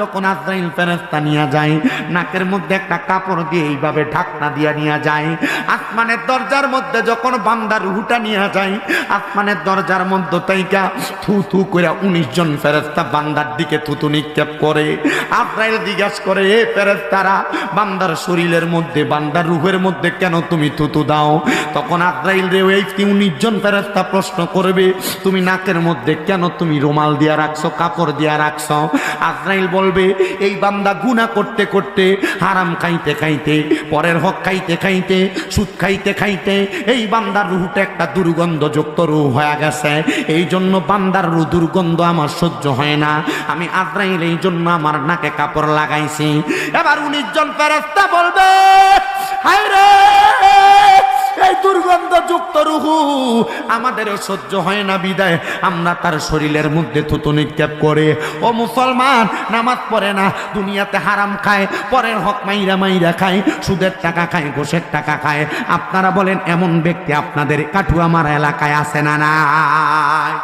যখন আজরাইল ফেরেস্তা নিয়ে যায়, নাকের মধ্যে একটা কাপড় দিয়ে এইভাবে ঢাকনা দিয়ে নিয়ে যায়, আসমানের দরজার মধ্যে যখন বান্দার রুহুটা নিয়ে যায়, আসমানের দরজার মধ্যে তাইকা থু থু করে উনিশ জন ফেরেস্তা বান্দার দিকে থুতু নিক্ষেপ করে। আজরাইল জিজ্ঞাস করে, এ ফেরেস্তারা বান্দার শরীরের মধ্যে, বান্দার রুহের মধ্যে কেন তুমি থুতু দাও? তখন আজরাইল রে এই উনিশ জন ফেরেস্তা প্রশ্ন করবে, তুমি নাকের মধ্যে কেন তুমি রুমাল দিয়া রাখছো, কাপড় দিয়া রাখছো? আজরাইল বলবে, এই বান্দা গুণা করতে করতে হারাম খাইতে খাইতে, পরের হক খাইতে খাইতে, সুদ খাইতে খাইতে, এই বান্দার রুহটা একটা দুর্গন্ধযুক্ত রুহ হয়ে গেছে। এই জন্য বান্দার রু দুর্গন্ধ আমার সহ্য হয় না। আমি আজরাইল এই জন্য আমার নাকে কাপড় লাগাইছি। এবার উনিশ জন ফেরস্তা বলবে দুর্গন্ধযুক্ত রুহু। আমাদেরও সহ্য হয় না বিদায়। আমরা তার শরীরের মধ্যে থুতু নিক্ষেপ করে, ও মুসলমান, নামাজ পড়ে না, দুনিয়াতে হারাম খায়, পরের হক মাইরা মাইরা খায়, সুদের টাকা খায়, ঘোষের টাকা খায়। আপনারা বলেন, এমন ব্যক্তি আপনাদের কাঠু আমার এলাকায় আসে না নাই?